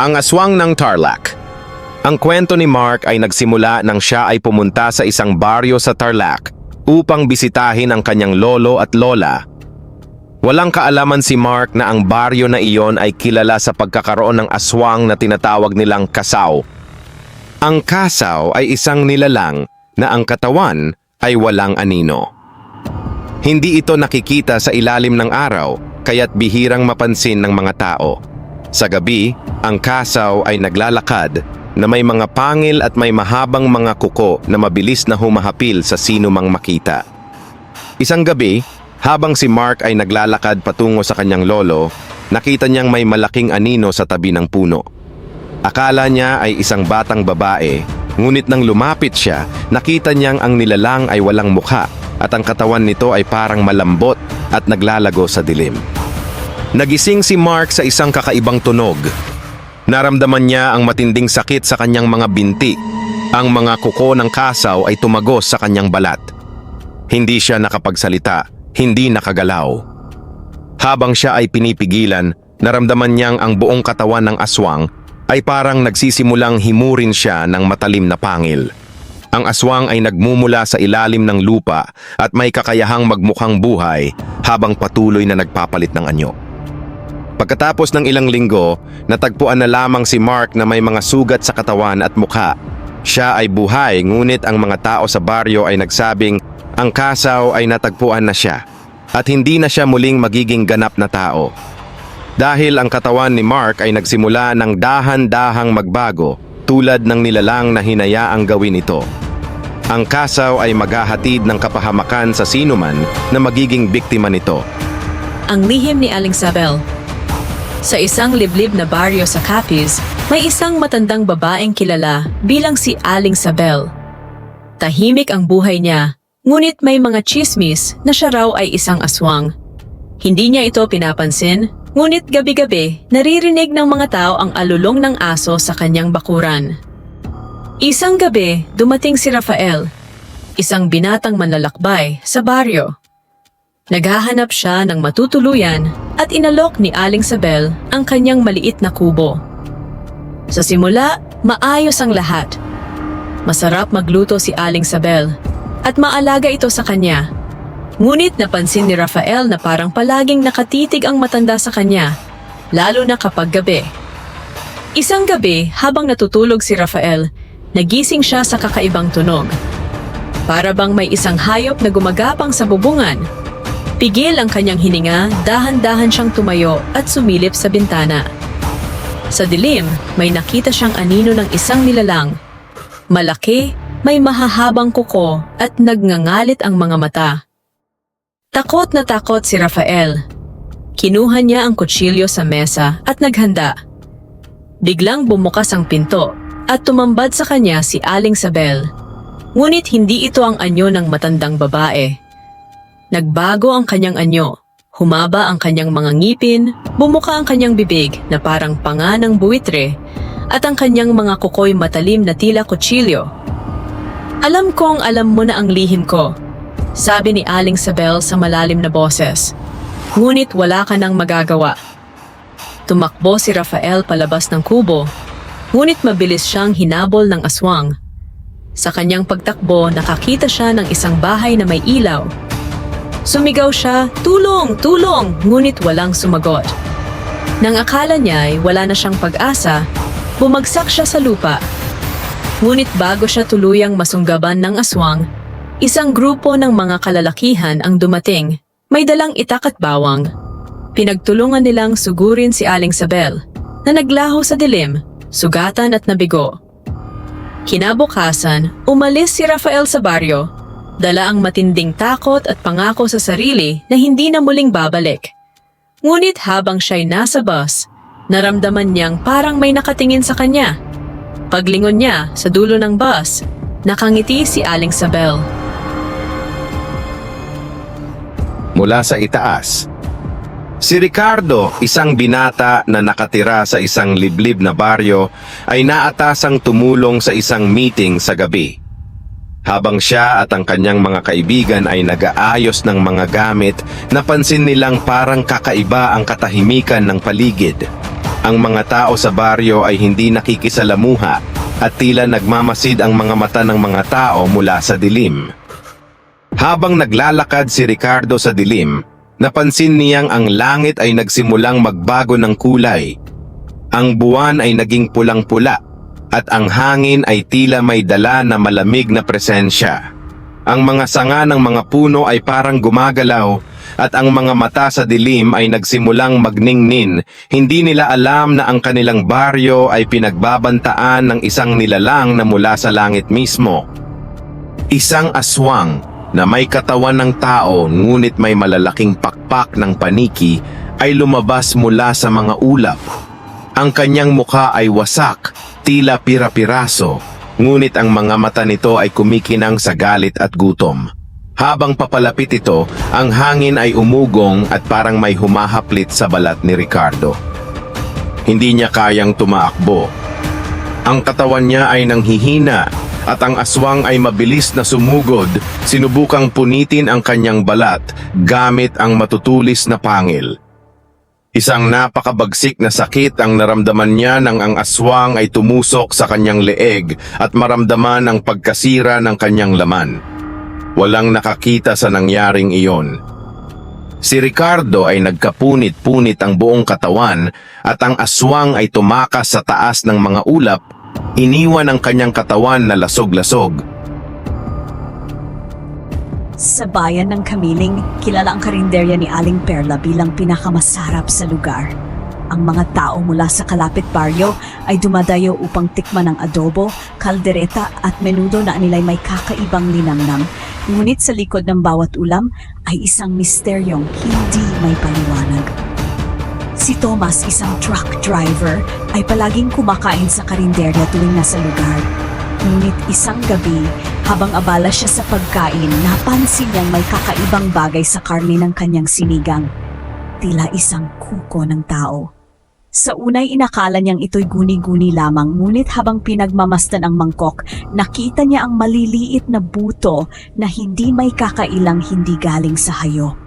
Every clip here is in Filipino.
Ang aswang ng Tarlac. Ang kwento ni Mark ay nagsimula nang siya ay pumunta sa isang baryo sa Tarlac upang bisitahin ang kanyang lolo at lola. Walang kaalaman si Mark na ang baryo na iyon ay kilala sa pagkakaroon ng aswang na tinatawag nilang kasaw. Ang kasaw ay isang nilalang na ang katawan ay walang anino. Hindi ito nakikita sa ilalim ng araw, kaya't bihirang mapansin ng mga tao. Sa gabi, ang kasaw ay naglalakad na may mga pangil at may mahabang mga kuko na mabilis na humahapil sa sino mang makita. Isang gabi, habang si Mark ay naglalakad patungo sa kanyang lolo, nakita niyang may malaking anino sa tabi ng puno. Akala niya ay isang batang babae, ngunit nang lumapit siya, nakita niyang ang nilalang ay walang mukha at ang katawan nito ay parang malambot at naglalago sa dilim. Nagising si Mark sa isang kakaibang tunog. Naramdaman niya ang matinding sakit sa kanyang mga binti. Ang mga kuko ng kasaw ay tumagos sa kanyang balat. Hindi siya nakapagsalita, hindi nakagalaw. Habang siya ay pinipigilan, naramdaman niyang ang buong katawan ng aswang ay parang nagsisimulang himurin siya ng matalim na pangil. Ang aswang ay nagmumula sa ilalim ng lupa at may kakayahang magmukhang buhay habang patuloy na nagpapalit ng anyo. Pagkatapos ng ilang linggo, natagpuan na lamang si Mark na may mga sugat sa katawan at mukha. Siya ay buhay ngunit ang mga tao sa baryo ay nagsabing ang kasaw ay natagpuan na siya at hindi na siya muling magiging ganap na tao. Dahil ang katawan ni Mark ay nagsimula ng dahan-dahang magbago tulad ng nilalang na hinayaang gawin ito. Ang kasaw ay maghahatid ng kapahamakan sa sinuman na magiging biktima nito. Ang lihim ni Aling Sabel. Sa isang liblib na baryo sa Capiz, may isang matandang babaeng kilala bilang si Aling Sabel. Tahimik ang buhay niya, ngunit may mga chismis na siya raw ay isang aswang. Hindi niya ito pinapansin, ngunit gabi-gabi naririnig ng mga tao ang alulong ng aso sa kanyang bakuran. Isang gabi, dumating si Rafael, isang binatang manlalakbay sa baryo. Naghahanap siya ng matutuluyan at inalok ni Aling Sabel ang kanyang maliit na kubo. Sa simula, maayos ang lahat. Masarap magluto si Aling Sabel at maalaga ito sa kanya. Ngunit napansin ni Rafael na parang palaging nakatitig ang matanda sa kanya, lalo na kapag gabi. Isang gabi, habang natutulog si Rafael, nagising siya sa kakaibang tunog. Para bang may isang hayop na gumagapang sa bubungan. Pigil ang kanyang hininga, dahan-dahan siyang tumayo at sumilip sa bintana. Sa dilim, may nakita siyang anino ng isang nilalang. Malaki, may mahahabang kuko at nagngangalit ang mga mata. Takot na takot si Rafael. Kinuha niya ang kutsilyo sa mesa at naghanda. Biglang bumukas ang pinto at tumambad sa kanya si Aling Sabel. Ngunit hindi ito ang anyo ng matandang babae. Nagbago ang kanyang anyo. Humaba ang kanyang mga ngipin, bumuka ang kanyang bibig na parang panga ng buwitre, at ang kanyang mga kukoy matalim na tila kutsilyo. Alam kong alam mo na ang lihim ko, sabi ni Aling Sabel sa malalim na boses. Ngunit wala ka nang magagawa. Tumakbo si Rafael palabas ng kubo, ngunit mabilis siyang hinabol ng aswang. Sa kanyang pagtakbo, nakakita siya ng isang bahay na may ilaw. Sumigaw siya, tulong, tulong, ngunit walang sumagot. Nang akala niya ay wala na siyang pag-asa, bumagsak siya sa lupa. Ngunit bago siya tuluyang masunggaban ng aswang, isang grupo ng mga kalalakihan ang dumating, may dalang itak at bawang. Pinagtulungan nilang sugurin si Aling Sabel, na naglaho sa dilim, sugatan at nabigo. Kinabukasan, umalis si Rafael sa baryo, dala ang matinding takot at pangako sa sarili na hindi na muling babalik. Ngunit habang siya'y nasa bus, naramdaman niyang parang may nakatingin sa kanya. Paglingon niya sa dulo ng bus, nakangiti si Aling Sabel. mula sa itaas. Si Ricardo, isang binata na nakatira sa isang liblib na baryo, ay naatasang tumulong sa isang meeting sa gabi. Habang siya at ang kanyang mga kaibigan ay nag-aayos ng mga gamit, napansin nilang parang kakaiba ang katahimikan ng paligid. Ang mga tao sa baryo ay hindi nakikisalamuha at tila nagmamasid ang mga mata ng mga tao mula sa dilim. Habang naglalakad si Ricardo sa dilim, napansin niyang ang langit ay nagsimulang magbago ng kulay. Ang buwan ay naging pulang-pula at ang hangin ay tila may dala na malamig na presensya. Ang mga sanga ng mga puno ay parang gumagalaw at ang mga mata sa dilim ay nagsimulang magningnin. Hindi nila alam na ang kanilang baryo ay pinagbabantaan ng isang nilalang na mula sa langit mismo. Isang aswang na may katawan ng tao ngunit may malalaking pakpak ng paniki ay lumabas mula sa mga ulap. Ang kanyang mukha ay wasak, tila pira-piraso, ngunit ang mga mata nito ay kumikinang sa galit at gutom. Habang papalapit ito, ang hangin ay umugong at parang may humahaplit sa balat ni Ricardo. Hindi niya kayang tumaakbo. Ang katawan niya ay nanghihina at ang aswang ay mabilis na sumugod, sinubukang punitin ang kanyang balat gamit ang matutulis na pangil. Isang napakabagsik na sakit ang naramdaman niya nang ang aswang ay tumusok sa kanyang leeg at maramdaman ang pagkasira ng kanyang laman. Walang nakakita sa nangyaring iyon. Si Ricardo ay nagkapunit-punit ang buong katawan at ang aswang ay tumakas sa taas ng mga ulap, iniwan ang kanyang katawan na lasog-lasog. Sa bayan ng Kamiling, kilala ang karinderya ni Aling Perla bilang pinakamasarap sa lugar. Ang mga tao mula sa kalapit baryo ay dumadayo upang tikman ang adobo, kaldereta at menudo na nila'y may kakaibang linamnam. Ngunit sa likod ng bawat ulam ay isang misteryong hindi may paliwanag. Si Thomas, isang truck driver, ay palaging kumakain sa karinderya tuwing nasa lugar. Ngunit isang gabi, habang abala siya sa pagkain, napansin niyang may kakaibang bagay sa karne ng kanyang sinigang. Tila isang kuko ng tao. Sa unay inakala niyang ito'y guni-guni lamang, ngunit habang pinagmamastan ang mangkok, nakita niya ang maliliit na buto na hindi may kakailang hindi galing sa hayop.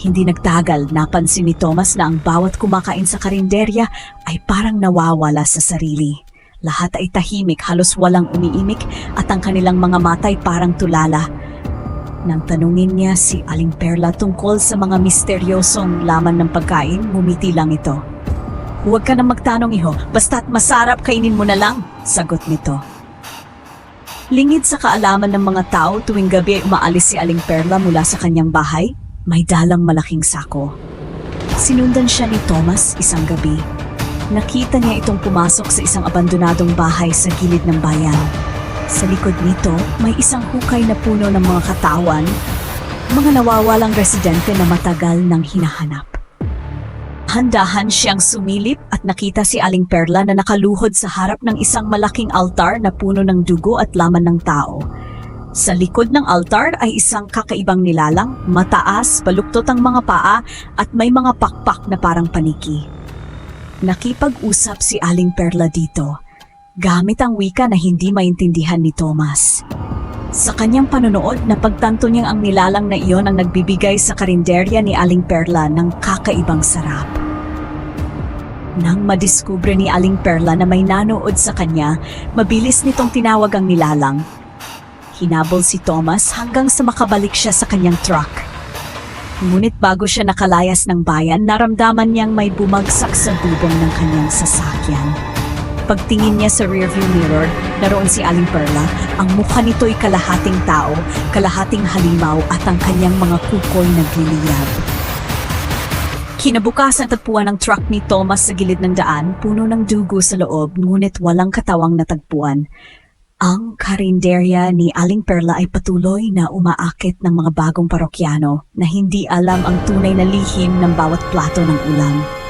Hindi nagtagal, napansin ni Thomas na ang bawat kumakain sa karinderya ay parang nawawala sa sarili. Lahat ay tahimik, halos walang umiimik at ang kanilang mga mata ay parang tulala. Nang tanungin niya si Aling Perla tungkol sa mga misteryosong laman ng pagkain, ngumiti lang ito. Huwag ka na magtanong iho, basta't masarap kainin mo na lang, sagot nito. Lingid sa kaalaman ng mga tao tuwing gabi umaalis si Aling Perla mula sa kanyang bahay, may dalang malaking sako. Sinundan siya ni Thomas isang gabi. Nakita niya itong pumasok sa isang abandonadong bahay sa gilid ng bayan. Sa likod nito, may isang hukay na puno ng mga katawan, mga nawawalang residente na matagal nang hinahanap. Handahan siyang sumilip at nakita si Aling Perla na nakaluhod sa harap ng isang malaking altar na puno ng dugo at laman ng tao. Sa likod ng altar ay isang kakaibang nilalang, mataas, baluktot ang mga paa at may mga pakpak na parang paniki. Nakipag-usap si Aling Perla dito, gamit ang wika na hindi maintindihan ni Thomas. Sa kanyang panonood, napagtanto niyang ang nilalang na iyon ang nagbibigay sa karinderya ni Aling Perla ng kakaibang sarap. Nang madiskubre ni Aling Perla na may nanood sa kanya, mabilis nitong tinawag ang nilalang. Hinabol si Thomas hanggang sa makabalik siya sa kanyang truck. Ngunit bago siya nakalayas ng bayan, naramdaman niyang may bumagsak sa bubong ng kanyang sasakyan. Pagtingin niya sa rearview mirror, naroon si Aling Perla. Ang mukha nito'y kalahating tao, kalahating halimaw at ang kanyang mga kukoy nagliliyab. Kinabukasan tagpuan ng truck ni Thomas sa gilid ng daan, puno ng dugo sa loob, ngunit walang katawang natagpuan. Ang karinderya ni Aling Perla ay patuloy na umaakit ng mga bagong parokyano na hindi alam ang tunay na lihim ng bawat plato ng ulam.